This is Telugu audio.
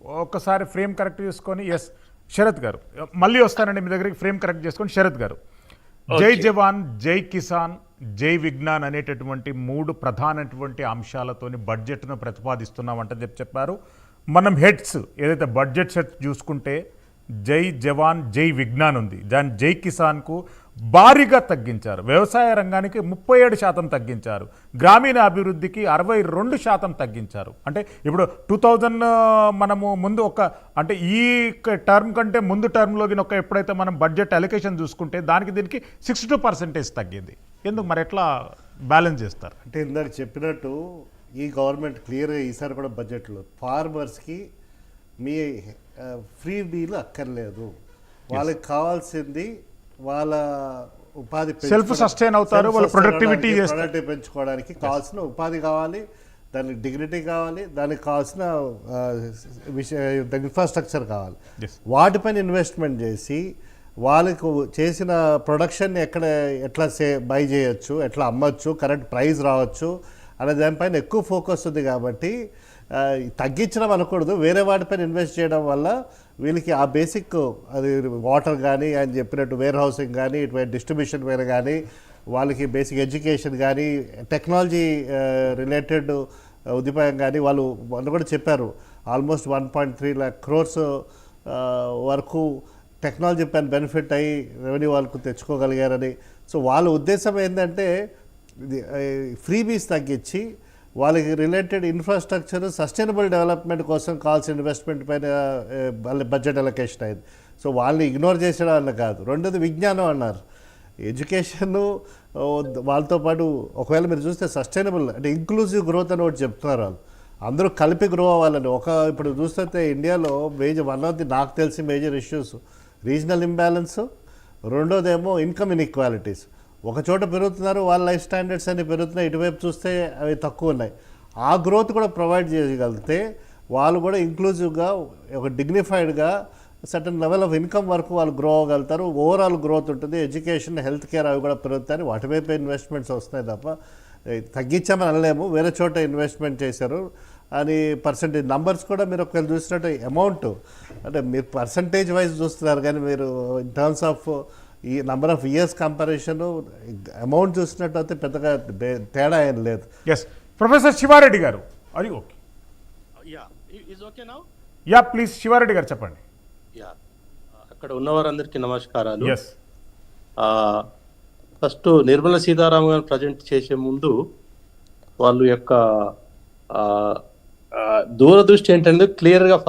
ఒక్కసారి ఫ్రేమ్ కరెక్ట్ చేసుకొని ఎస్ శరత్ గారు. మళ్ళీ వస్తానండి మీ దగ్గరికి ఫ్రేమ్ కరెక్ట్ చేసుకొని శరత్ గారు. జై జవాన్ జై కిసాన్ జై విజ్ఞాన్ అనేటటువంటి మూడు ప్రధానటువంటి అంశాలతోని బడ్జెట్ను ప్రతిపాదిస్తున్నామంటే చెప్పి చెప్పారు. మనం హెడ్స్ ఏదైతే బడ్జెట్ సెట్ చూసుకుంటే జై జవాన్ జై విజ్ఞాన్ ఉంది. దాని జై కిసాన్కు భారీగా తగ్గించారు. వ్యవసాయ రంగానికి ముప్పై ఏడు శాతం తగ్గించారు. గ్రామీణ అభివృద్ధికి అరవై రెండు శాతం తగ్గించారు. అంటే ఇప్పుడు టూ థౌజండ్ మనము ముందు ఒక అంటే ఈ టర్మ్ కంటే ముందు టర్మ్లో ఒక ఎప్పుడైతే మనం బడ్జెట్ అలొకేషన్ చూసుకుంటే దానికి దీనికి సిక్స్టీ టూ పర్సెంటేజ్ తగ్గింది. ఎందుకు మరి ఎట్లా బ్యాలెన్స్ చేస్తారు? అంటే ఇందాక చెప్పినట్టు ఈ గవర్నమెంట్ క్లియర్గా ఈసారి కూడా బడ్జెట్లో ఫార్మర్స్కి మీ ఫ్రీ బీలు అక్కర్లేదు. వాళ్ళకి కావాల్సింది వాళ్ళ ఉపాధి Self sustain అవుతారు, వాళ్ళ productivity చేస్తారు. ప్రొడక్టివ్ పెంచుకోవడానికి కావాల్సిన ఉపాధి కావాలి దానికి డిగ్నిటీ కావాలి దానికి కావాల్సిన విషయ ఇన్ఫ్రాస్ట్రక్చర్ కావాలి. వాటిపైన ఇన్వెస్ట్మెంట్ చేసి వాళ్ళకు చేసిన ప్రొడక్షన్ ఎక్కడ ఎట్లా సే బై చేయొచ్చు ఎట్లా అమ్మొచ్చు కరెక్ట్ ప్రైస్ రావచ్చు అనే దానిపైన ఎక్కువ ఫోకస్ ఉంది కాబట్టి తగ్గించడం అనకూడదు. వేరే వాటిపైన ఇన్వెస్ట్ చేయడం వల్ల వీళ్ళకి ఆ బేసిక్ అది వాటర్ కానీ ఆయన చెప్పినట్టు వేర్ హౌసింగ్ కానీ ఇటువంటి డిస్ట్రిబ్యూషన్ వేరే కానీ వాళ్ళకి బేసిక్ ఎడ్యుకేషన్ కానీ టెక్నాలజీ రిలేటెడ్ ఉద్యమం కానీ వాళ్ళు వాళ్ళు కూడా చెప్పారు. Almost one point three lakh crores వరకు టెక్నాలజీ పైన బెనిఫిట్ అయ్యి రెవెన్యూ వాళ్ళకు తెచ్చుకోగలిగారని. సో వాళ్ళ ఉద్దేశం ఏంటంటే ఫ్రీ బీస్ తగ్గించి వాళ్ళకి రిలేటెడ్ ఇన్ఫ్రాస్ట్రక్చర్ సస్టైనబుల్ డెవలప్మెంట్ కోసం కాల్స్ ఇన్వెస్ట్మెంట్ పైన వాళ్ళ బడ్జెట్ అలొకేషన్ అయింది. సో వాళ్ళని ఇగ్నోర్ చేసడం అన్న కాదు. రెండోది విజ్ఞానం అన్నారు. ఎడ్యుకేషన్ వాళ్ళతో పాటు ఒకవేళ మీరు చూస్తే సస్టైనబుల్ అంటే ఇంక్లూజివ్ గ్రోత్ అని ఒకటి చెప్తున్నారు వాళ్ళు. అందరూ కలిపి గ్రో అవ్వాలని. ఒక ఇప్పుడు చూస్తే ఇండియాలో మేజర్ వన్ ఆఫ్ ది నాకు తెలిసి మేజర్ ఇష్యూస్ రీజనల్ ఇంబ్యాలెన్స్ రెండోదేమో ఇన్కమ్ ఇన్ఈక్వాలిటీస్ ఒక చోట పెరుగుతున్నారు వాళ్ళ లైఫ్ స్టాండర్డ్స్ అన్ని పెరుగుతున్నాయి ఇటువైపు చూస్తే అవి తక్కువ ఉన్నాయి. ఆ గ్రోత్ కూడా ప్రొవైడ్ చేయగలిగితే వాళ్ళు కూడా ఇంక్లూజివ్గా ఒక డిగ్నిఫైడ్గా సర్టన్ లెవెల్ ఆఫ్ ఇన్కమ్ వరకు వాళ్ళు గ్రో అవ్వగలుగుతారు. ఓవరాల్ గ్రోత్ ఉంటుంది. ఎడ్యుకేషన్ హెల్త్ కేర్ అవి కూడా పెరుగుతాయి వాటి వైపు ఇన్వెస్ట్మెంట్స్ వస్తున్నాయి తప్ప తగ్గించామని అనలేము. వేరే చోట ఇన్వెస్ట్మెంట్ చేశారు అని పర్సంటేజ్ నంబర్స్ కూడా మీరు ఒకవేళ చూసినట్టు అమౌంట్ అంటే మీరు పర్సంటేజ్ వైజ్ చూస్తున్నారు కానీ మీరు ఇన్ టర్మ్స్ ఆఫ్ ఈ number of years comparison amount చూసినట్టు పెద్దగా తేడా ఏం లేదు. ఎస్ ప్రొఫెసర్ శివారెడ్డి గారు అది okay yeah is okay now yeah please Shivareddy గారు చెప్పండి. యా అక్కడ ఉన్న వారందరికీ నమస్కారాలు ఎస్ ఫస్ట్ నిర్మలా సీతారామన్ గారు ప్రజెంట్ చేసే ముందు వాళ్ళు యొక్క ఆ, దూరదృష్టి ఏంటంటే క్లియర్గా